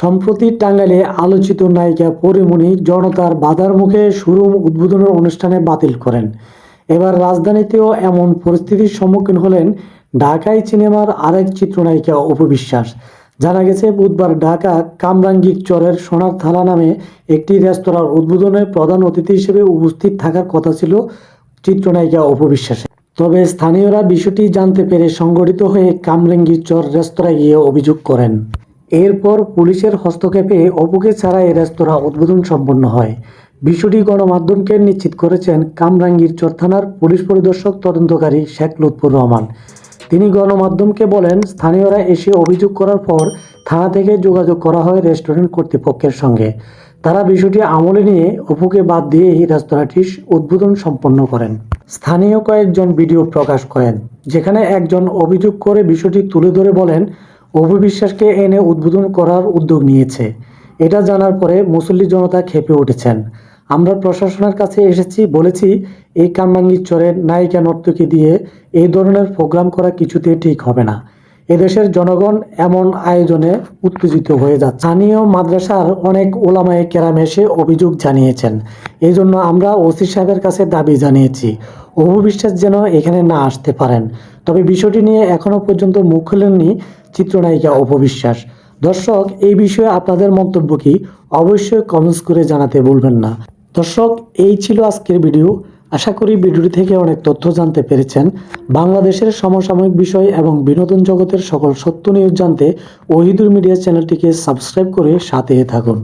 সম্প্রতি টাঙ্গাইলে আলোচিত নায়িকা পরিমণি জনতার বাধার মুখে শুরু উদ্বোধনের অনুষ্ঠানে বাতিল করেন। এবার রাজধানীতেও এমন পরিস্থিতির সম্মুখীন হলেন ঢাকাই সিনেমার আরেক চিত্রনায়িকা অপবিশ্বাস জানা গেছে, বুধবার ঢাকা কামরাঙ্গীর চরের সোনার থালা নামে একটি রেস্তোরাঁর উদ্বোধনে প্রধান অতিথি হিসেবে উপস্থিত থাকার কথা ছিল চিত্রনায়িকা অপবিশ্বাসের তবে স্থানীয়রা বিষয়টি জানতে পেরে সংগঠিত হয়ে কামরাঙ্গীর চর রেস্তোরাঁয় গিয়ে অভিযোগ করেন। এরপর পুলিশের হস্তক্ষেপে অপুকে ছাড়া এই রেস্তোরাঁ উদ্বোধন সম্পন্ন হয়। বিষয়টি গণমাধ্যমকে নিশ্চিত করেছেন কামরাঙ্গীর চর থানার পুলিশ পরিদর্শক তদন্তকারী শেখ লুৎফুর রহমান। তিনি গণমাধ্যমকে বলেন, স্থানীয়রা এসে অভিযোগ করার পর থানা থেকে যোগাযোগ করা হয় রেস্টুরেন্ট কর্তৃপক্ষের সঙ্গে। তারা বিষয়টি আমলে নিয়ে অপুকে বাদ দিয়ে এই রেস্তোরাঁটি উদ্বোধন সম্পন্ন করেন। স্থানীয় কয়েকজন ভিডিও প্রকাশ করেন, যেখানে একজন অভিযোগ করে বিষয়টি তুলে ধরে বলেন অপু বিশ্বাসকে এনে উদ্বোধন করার উদ্যোগ নিয়েছে। এটা জানার পরে মুসল্লি জনতা খেপে উঠেছেন। আমরা প্রশাসনের কাছে এসেছি, বলেছি, এই কামরাঙ্গীর চরের নায়িকা নর্তকী দিয়ে এই ধরনের প্রোগ্রাম করা কিছুতে ঠিক হবে না। এদেশের জনগণ এমন আয়োজনে উত্তেজিত হয়ে যাচ্ছে। স্থানীয় মাদ্রাসার অনেক ওলামায়ে কেরাম এসে অভিযোগ জানিয়েছেন। এই জন্য আমরা ওসি সাহেবের কাছে দাবি জানিয়েছি। অপু বিশ্বাস যেন এখানে না আসতে পারেন। তবে বিষয়টি নিয়ে এখনও পর্যন্ত মুখ খোলেননি চিত্রনায়িকা অপবিশ্বাস। দর্শক, এই বিষয়ে আপনাদের মন্তব্য কি অবশ্যই কমেন্টস করে জানাতে ভুলবেন না। দর্শক, এই ছিল আজকের ভিডিও আশা করি ভিডিওটি থেকে অনেক তথ্য জানতে পেরেছেন। বাংলাদেশের সমসাময়িক বিষয় এবং বিনোদন জগতের সকল সত্য নিউজ জানতে ওহিদুর মিডিয়া চ্যানেলটিকে সাবস্ক্রাইব করে সাথে থাকুন।